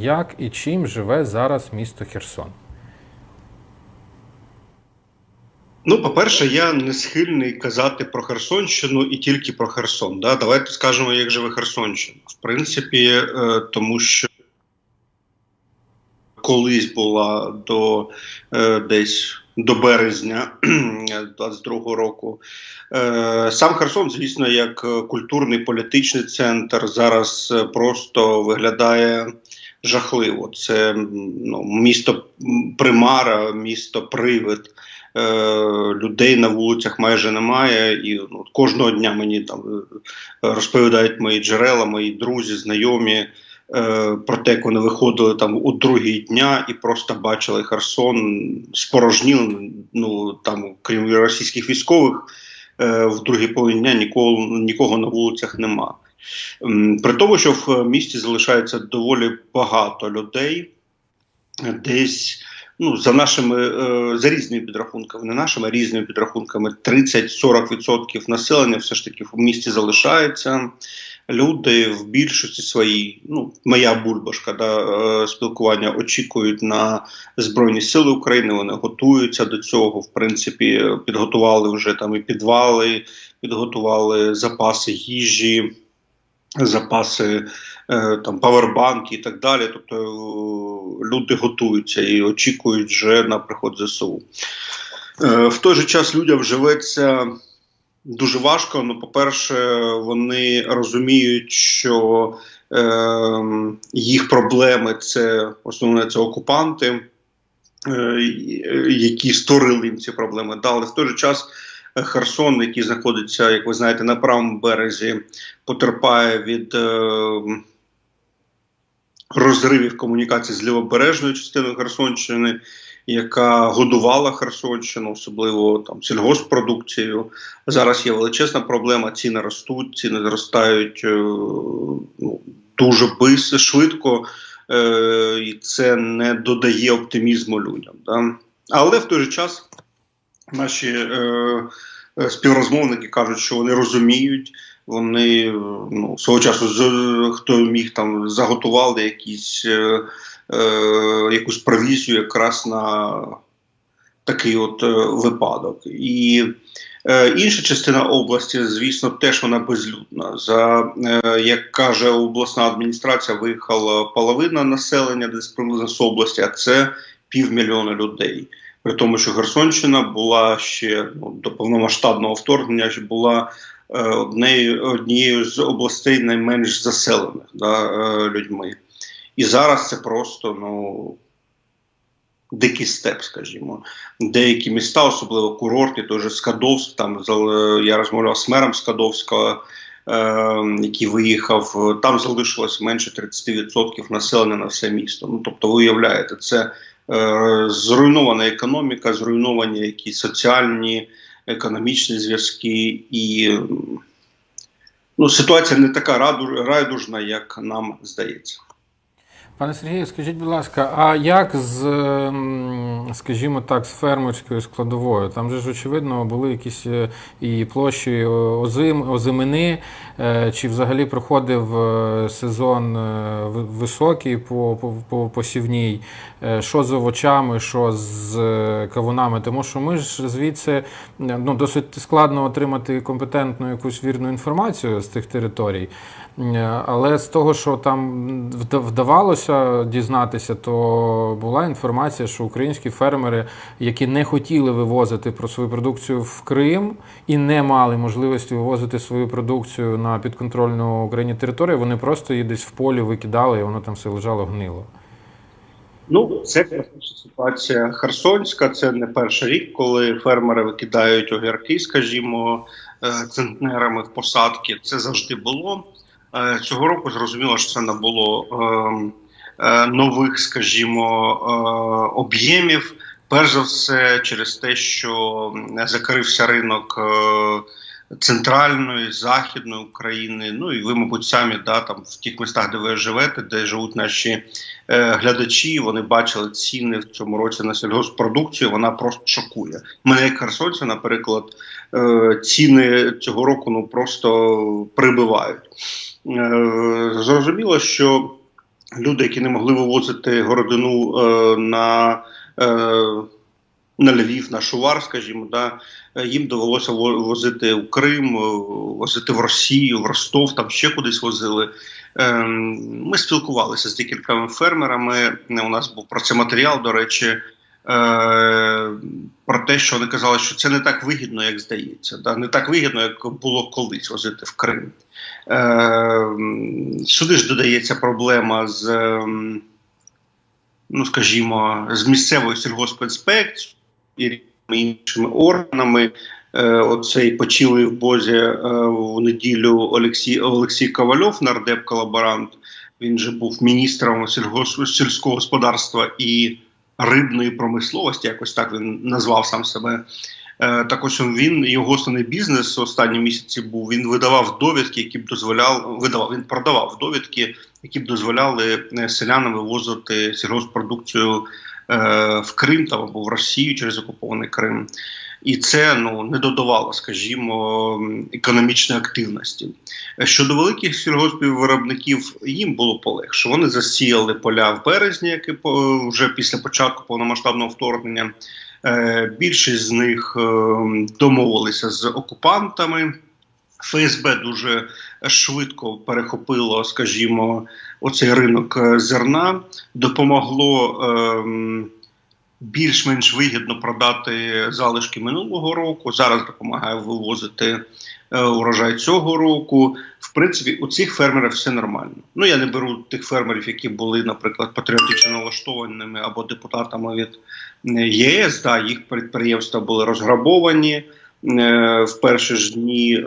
Як і чим живе зараз місто Херсон? Ну, по-перше, я не схильний казати про Херсонщину і тільки про Херсон. Да? Давайте скажемо, як живе Херсонщина. В принципі, е, тому що колись була до е, десь до березня 22-го року. Е, Сам Херсон, звісно, як культурний політичний центр, зараз просто виглядає жахливо. Це ну, місто примара, місто привид. Е, людей на вулицях майже немає, і ну, кожного дня мені там е, розповідають мої джерела, мої друзі, знайомі е, про те, як вони виходили там у другий дня і просто бачили Херсон спорожніло. Ну там, крім російських військових, в другій половині дня нікого, нікого на вулицях нема. При тому, що в місті залишається доволі багато людей, десь ну, за нашими е, за різними підрахунками, не нашими а різними підрахунками, 30-40% населення все ж таки в місті залишається. Люди в більшості своїй, ну моя бульбашка да, е, спілкування очікують на Збройні Сили України. Вони готуються до цього. В принципі, підготували вже там і підвали, підготували запаси їжі, запаси е, там павербанки і так далі. Тобто е, люди готуються і очікують вже на приход ЗСУ. Е, В той же час людям живеться дуже важко. Ну, по-перше, вони розуміють, що е, їх проблеми це основне це окупанти, е, які створили їм ці проблеми. Да, але в той же час. Херсон, який знаходиться, як ви знаєте, на правому березі, потерпає від е, розривів комунікації з лівобережною частиною Херсонщини, яка годувала Херсонщину, особливо там сільгоспродукцією. Зараз є величезна проблема. Ціни ростуть, ціни зростають е, ну, дуже швидко, е, і це не додає оптимізму людям. Да? Але в той же час наші е, співрозмовники кажуть, що вони розуміють. Вони е, ну, свого часу хто міг там заготували якісь, е, е, якусь провізію якраз на такий от е, випадок. І е, інша частина області, звісно, теж вона безлюдна. За е, як каже обласна адміністрація, виїхала половина населення десь приблизно з області, а це півмільйона людей. При тому, що Херсонщина була ще ну, до повномасштабного вторгнення ж була е, однією, однією з областей найменш заселених да, е, людьми. І зараз це просто ну, дикий степ, скажімо. Деякі міста, особливо курорти, той же Скадовськ, там я розмовляв з мером Скадовського, е, який виїхав, там залишилось менше 30% населення на все місто. Ну, тобто, ви уявляєте, це е, зруйнована економіка, зруйновані якісь соціальні, економічні зв'язки, і ну, ситуація не така райдужна, як нам здається. Пане Сергію, скажіть, будь ласка, а як з, скажімо так, з фермерською складовою? Там же ж, очевидно, були якісь е, і площі озим, озимини, е, чи взагалі проходив е, сезон високий по, по, по посівній, що з овочами, що з кавунами? Тому що ми ж звідси ну, досить складно отримати компетентну якусь вірну інформацію з тих територій. Але з того, що там вда- вдавалося дізнатися, то була інформація, що українські фермери, які не хотіли вивозити про свою продукцію в Крим і не мали можливості вивозити свою продукцію на підконтрольну Україні територію, вони просто її десь в полі викидали, і воно там все лежало гнило. Ну, це класична ситуація Херсонська. Це не перший рік, коли фермери викидають огірки, скажімо, е, центнерами в посадки. Це завжди було. Е, Цього року зрозуміло, що це не було ем, нових, скажімо, е, об'ємів. Перш за все, через те, що закрився ринок е, центральної, західної України. Ну і ви, мабуть, самі да, там в тих містах, де ви живете, де живуть наші е, глядачі, вони бачили ціни в цьому році на сільгоспродукцію. Вона просто шокує. Мене як херсонця, наприклад, е, ціни цього року ну просто прибивають. Е, зрозуміло, що люди, які не могли вивозити городину е, на, е, на Львів, на Шувар, скажімо, да, е, їм довелося возити у Крим, е, возити в Росію, в Ростов, там ще кудись возили. Е, Ми спілкувалися з декількома фермерами. У нас був про це матеріал, до речі, про те, що вони казали, що це не так вигідно, як здається. Да? Не так вигідно, як було колись возити в Крим. Е, Сюди ж додається проблема з, ем, ну скажімо, з місцевою сільгоспінспекцією і іншими органами. Е, Оцей почилий в Бозі е, в неділю Олексій, Олексій Ковальов, нардеп колаборант. Він же був міністром сільського господарства і рибної промисловості, якось так він назвав сам себе. Е, Так ось він його основний бізнес останні місяці був. Він видавав довідки, які б дозволяли видавав. Він продавав довідки, які б дозволяли е, селянам вивозити сільгоспродукцію е, в Крим там або в Росію через окупований Крим. І це ну не додавало, скажімо, економічної активності. Е, Щодо великих сільгоспвиробників, їм було полегше. Вони засіяли поля в березні, як і по- вже після початку повномасштабного вторгнення. Е, Більшість з них е, домовилися з окупантами. ФСБ дуже швидко перехопило, скажімо, оцей ринок е, зерна, допомогло ем, більш-менш вигідно продати залишки минулого року. Зараз допомагає вивозити е, урожай цього року. В принципі, у цих фермерів все нормально. Ну я не беру тих фермерів, які були, наприклад, патріотично налаштованими або депутатами від е, ЄС. Да, їх підприємства були розграбовані. Е, В перші ж дні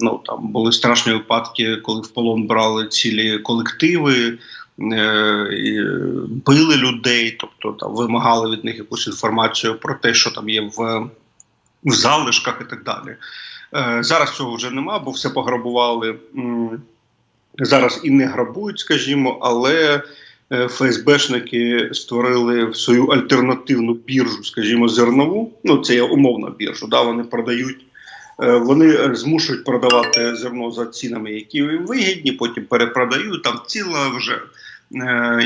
ну там були страшні випадки, коли в полон брали цілі колективи, били людей, тобто там вимагали від них якусь інформацію про те, що там є в, в залишках і так далі. Е, Зараз цього вже нема, бо все пограбували. Зараз і не грабують, скажімо, але е, ФСБшники створили свою альтернативну біржу, скажімо, зернову. Ну, це є умовна біржа. Да, вони продають, е, вони е, змушують продавати зерно за цінами, які їм вигідні, потім перепродають. Там ціла вже е,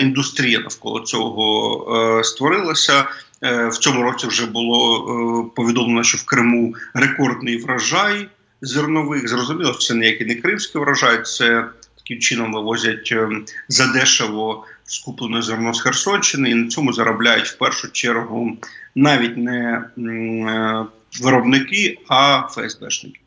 індустрія навколо цього е, створилася. Е, в цьому році вже було е, повідомлено, що в Криму рекордний врожай зернових. Зрозуміло, що це ніякий не кримський врожай, це таким чином вивозять е, задешево скуплене зерно з Херсонщини, і на цьому заробляють в першу чергу навіть не е, виробники, а ФСБшники.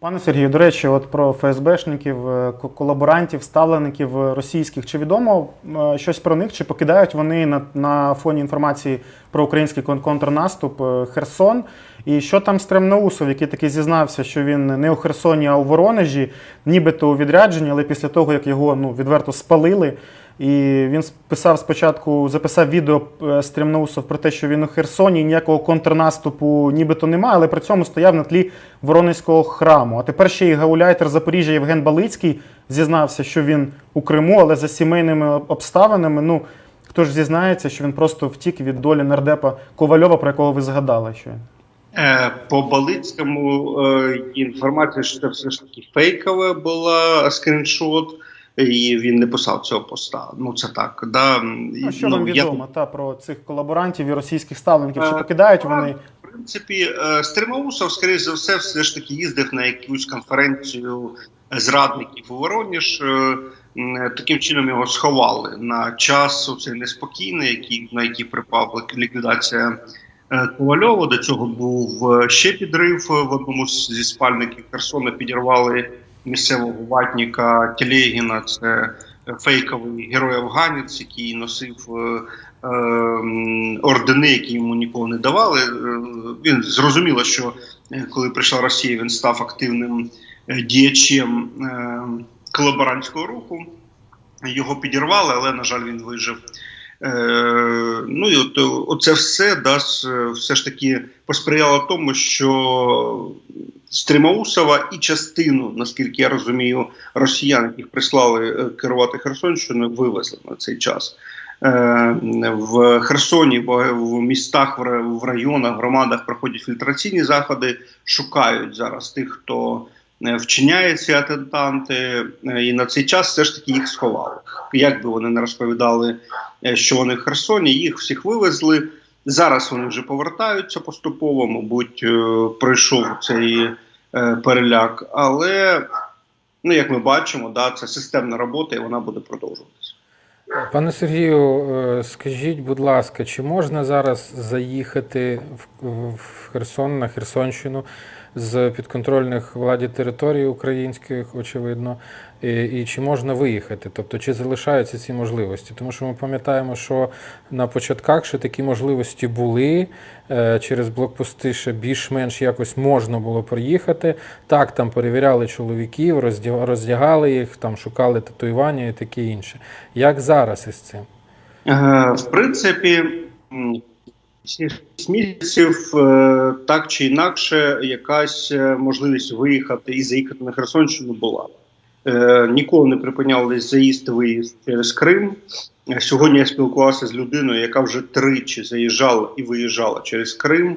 Пане Сергію, до речі, от про ФСБшників, е, колаборантів, ставлеників е, російських. Чи відомо е, щось про них? Чи покидають вони на, на фоні інформації про український кон- контрнаступ Херсон? І що там з Тремноусов, який таки зізнався, що він не у Херсоні, а у Воронежі, нібито у відрядженні, але після того, як його ну, відверто спалили. І він писав спочатку, записав відео е, з Тремноусов про те, що він у Херсоні, ніякого контрнаступу нібито немає, але при цьому стояв на тлі Воронезького храму. А тепер ще й гауляйтер Запоріжжя Євген Балицький зізнався, що він у Криму, але за сімейними обставинами. Ну хто ж зізнається, що він просто втік від долі нардепа Ковальова, про якого ви згадали? Що? Е, По Балицькому е, інформація, що це все ж таки фейкова була скріншот, і він не писав цього поста. Ну це так. Да? Ну, що Ну, вам я- відомо та про цих колаборантів і російських ставлеників? Чи Е, покидають так. вони? В принципі, е, Стримаусов, скоріш за все, все ж таки їздив на якусь конференцію зрадників у Вороніж. Е, Таким чином його сховали на час оцей неспокійний, який, на який припав ліквідація Ковальова. До цього був ще підрив в одному зі спальників Херсона. Підірвали місцевого ватніка Телегіна. Це фейковий герой-афганець, який носив. е, е, ордени, які йому ніколи не давали. Е, Він зрозуміло, що е, коли прийшла Росія, він став активним діячем е, колаборантського руху. Його підірвали, але, на жаль, він вижив. Е, ну і от оце все дасть все ж таки посприяло тому, що Стримаусова і частину, наскільки я розумію, росіян, яких прислали е, керувати Херсонщиною, вивезли на цей час. Е, В Херсоні, в містах, в районах, громадах проходять фільтраційні заходи, шукають зараз тих, хто е, вчиняє ці атентанти, е, і на цей час все ж таки їх сховали. Як би вони не розповідали, е, що вони в Херсоні, їх всіх вивезли. Зараз вони вже повертаються поступово, мабуть, пройшов цей переляк. Але, ну, як ми бачимо, да, це системна робота і вона буде продовжуватися. Пане Сергію, скажіть, будь ласка, чи можна зараз заїхати в Херсон на Херсонщину з підконтрольних владі територій українських, очевидно, і, і чи можна виїхати? Тобто, чи залишаються ці можливості? Тому що ми пам'ятаємо, що на початках ще такі можливості були. е, Через блокпости ще більш-менш якось можна було проїхати. Так, там перевіряли чоловіків, роздягали їх, там шукали татуювання і таке інше. Як зараз із цим? Е, В принципі, місяців е, так чи інакше, якась е, можливість виїхати і заїхати на Херсонщину була. Е, Ніколи не припинялись заїзд виїзд через Крим. Сьогодні я спілкувався з людиною, яка вже тричі заїжджала і виїжджала через Крим.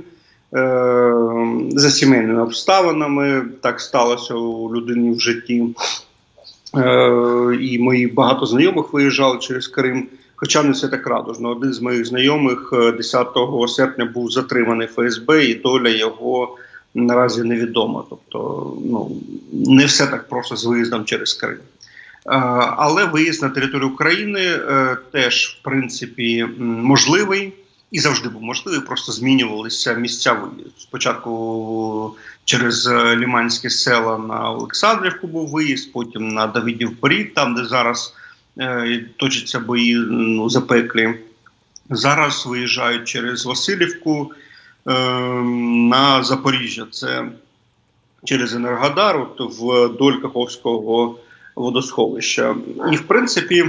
За сімейними обставинами так сталося у людині в житті. І мої багато знайомих виїжджали через Крим. Хоча не все так радужно. Один з моїх знайомих е, 10 серпня був затриманий ФСБ, і доля його наразі невідома. Тобто, ну не все так просто з виїздом через Крим. Е, Але виїзд на територію України е, теж, в принципі, можливий і завжди був можливий. Просто змінювалися місця виїзду. Спочатку через е, Ліманські села на Олександрівку був виїзд, потім на Давидів Порід, там де зараз е, точаться бої ну, запеклі. Зараз виїжджають через Васильівку е, на Запоріжжя. Це через Енергодар, от вдоль Каховського водосховища. І, в принципі,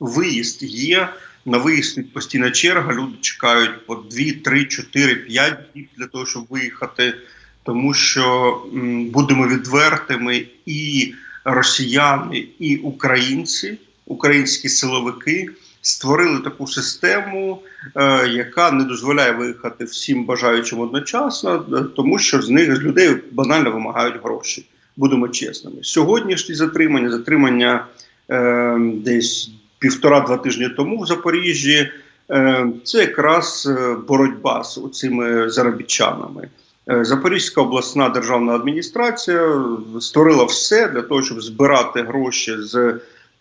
виїзд є. На виїзд постійна черга. Люди чекають по 2, 3, 4, 5 діб для того, щоб виїхати. Тому що м, будемо відвертими, і росіяни, і українці, українські силовики створили таку систему, е, яка не дозволяє виїхати всім бажаючим одночасно, е, тому що з них з людей банально вимагають гроші. Будемо чесними. Сьогоднішні затримання, затримання е, десь півтора-два тижні тому в Запоріжжі. е, Це якраз боротьба з цими заробітчанами. Е, Запорізька обласна державна адміністрація створила все для того, щоб збирати гроші з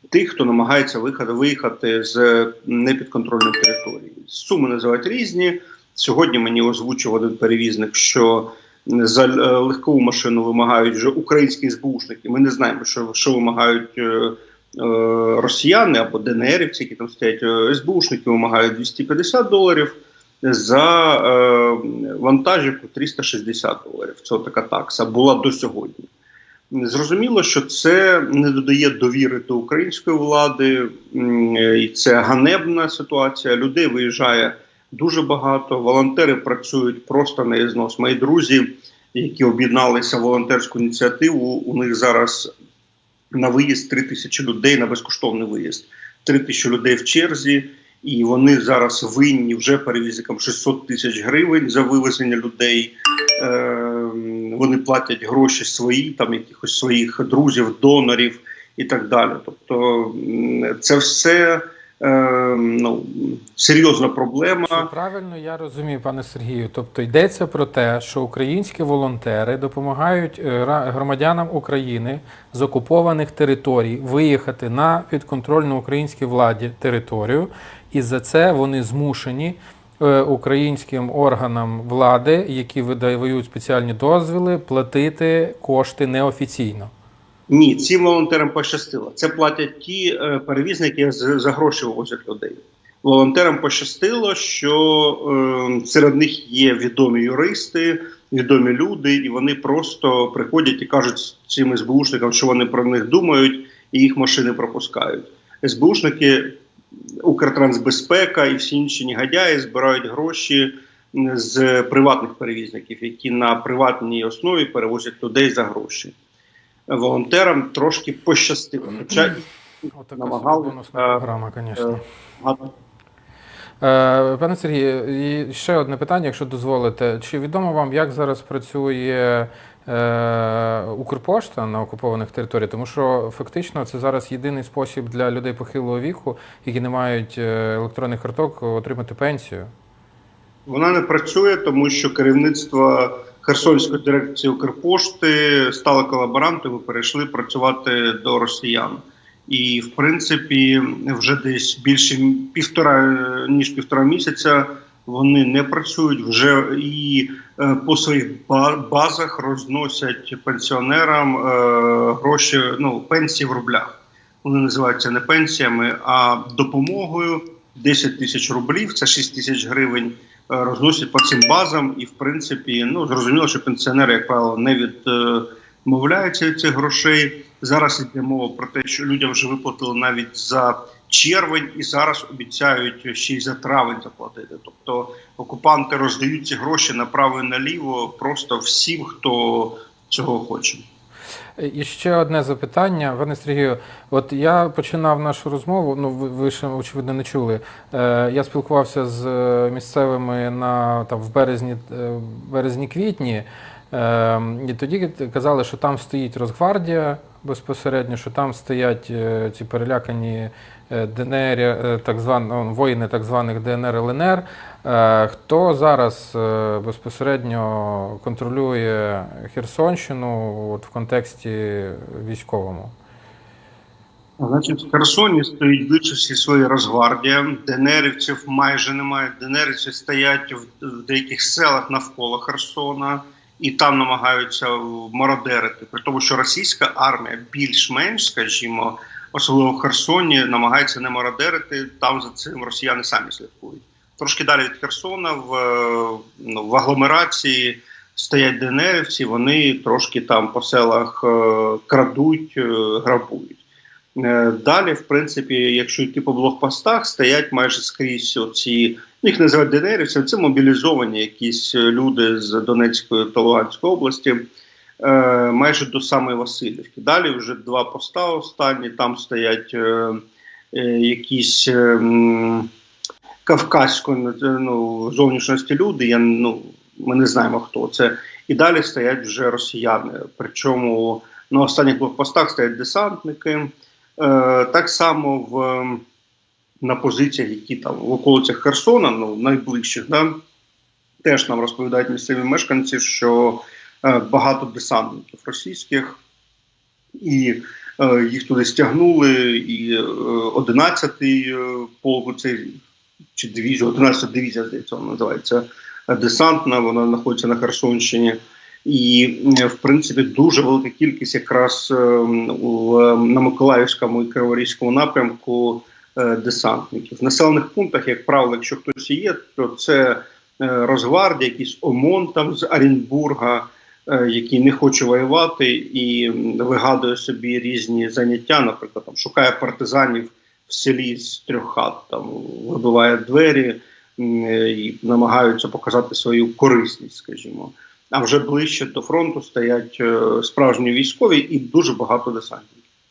тих, хто намагається виїхати, з непідконтрольної території. Суми називають різні. Сьогодні мені озвучив один перевізник, що за е, легкову машину вимагають вже українські СБУшники. Ми не знаємо, що, що вимагають е, росіяни або ДНРівці, які там стоять. СБУшники вимагають 250 доларів. За е, вантажівку 360 доларів. Це така такса була до сьогодні. Зрозуміло, що це не додає довіри до української влади, і це ганебна ситуація. Людей виїжджає дуже багато. Волонтери працюють просто на ізнос. Мої друзі, які об'єдналися в волонтерську ініціативу, у них зараз на виїзд 3 тисячі людей на безкоштовний виїзд. 3 тисячі людей в черзі, і вони зараз винні вже перевізникам 600 тисяч гривень за вивезення людей. Е, Вони платять гроші свої, там якихось своїх друзів, донорів і так далі. Тобто, це все е, ну, серйозна проблема. Чи правильно я розумію, пане Сергію? Тобто йдеться про те, що українські волонтери допомагають е, громадянам України з окупованих територій виїхати на підконтрольну українській владі територію, і за це вони змушені е, українським органам влади, які видають спеціальні дозвіли, платити кошти неофіційно. Ні, цим волонтерам пощастило. Це платять ті е, перевізники, за гроші вивозять людей. Волонтерам пощастило, що е, серед них є відомі юристи, відомі люди, і вони просто приходять і кажуть цим СБУшникам, що вони про них думають, і їх машини пропускають. СБУшники, Укртрансбезпека і всі інші негодяї збирають гроші з приватних перевізників, які на приватній основі перевозять людей за гроші волонтерам трошки пощастило. Хоча Отака Намагали, е, програма, звісно. Е, Пане Сергію, і ще одне питання, якщо дозволите. Чи відомо вам, як зараз працює е, Укрпошта на окупованих територіях, тому що фактично це зараз єдиний спосіб для людей похилого віку, які не мають е, електронних карток, отримати пенсію. Вона не працює, тому що керівництво Херсонської дирекції Укрпошти стало колаборантами, перейшли працювати до росіян. І, в принципі, вже десь більше півтора ніж півтора місяця вони не працюють вже і е, по своїх базах розносять пенсіонерам е, гроші, ну пенсії в рублях. Вони називаються не пенсіями, а допомогою 10 тисяч рублів, це 6 тисяч гривень розносять по цим базам, і в принципі, ну зрозуміло, що пенсіонери, як правило, не відмовляються від цих грошей. Зараз йде мова про те, що людям вже виплатили навіть за червень, і зараз обіцяють ще й за травень заплатити. Тобто окупанти роздають ці гроші направо і наліво просто всім, хто цього хоче. І ще одне запитання, пане Сергію. От я починав нашу розмову. Ну, ви, ще очевидно не чули. Е, я спілкувався з е, місцевими на там в березні, е, березні-квітні. Е, і тоді казали, що там стоїть Росгвардія безпосередньо, що там стоять е, ці перелякані е, ДНР, е, так зван, ну, воїни так званих ДНР ЛНР. Хто зараз безпосередньо контролює Херсонщину от в контексті військовому? Значить, в Херсоні стоїть більшості своя Росгвардія. ДНРівців майже немає. ДНРівці стоять в деяких селах навколо Херсона і там намагаються мародерити. При тому, що російська армія більш-менш, скажімо, особливо в Херсоні, намагається не мародерити. Там за цим росіяни самі слідкують. Трошки далі від Херсона в, ну, в агломерації стоять ДНРівці, вони трошки там по селах е, крадуть, е, грабують. Е, Далі, в принципі, якщо йти по блокпостах, стоять майже скрізь оці, їх називають ДНРівцями, це мобілізовані якісь люди з Донецької та Луганської області, е, майже до самої Васильівки. Далі вже два поста останні, там стоять е, е, якісь е, м, кавказької ну, зовнішності люди. Я, ну, ми не знаємо, хто це. І далі стоять вже росіяни. Причому на останніх блокпостах стоять десантники. Е, так само в, на позиціях, які там в околицях Херсона, ну найближчих, да, теж нам розповідають місцеві мешканці, що е, багато десантників російських, і е, їх туди стягнули, і е, 11-й е, полк, цей чи дивізія, 11 дивізія, здається, вона називається е, десантна, вона знаходиться на Херсонщині. І е, в принципі дуже велика кількість якраз е, у, е, на Миколаївському і Криворізькому напрямку десантників. В населених пунктах, як правило, якщо хтось є, то це е, Росгвардія, якийсь ОМОН там з Оренбурга, е, який не хоче воювати і вигадує собі різні заняття, наприклад, там шукає партизанів в селі з трьох хат, там вибиває двері е, і намагаються показати свою корисність, скажімо. А вже ближче до фронту стоять е, справжні військові і дуже багато десантників.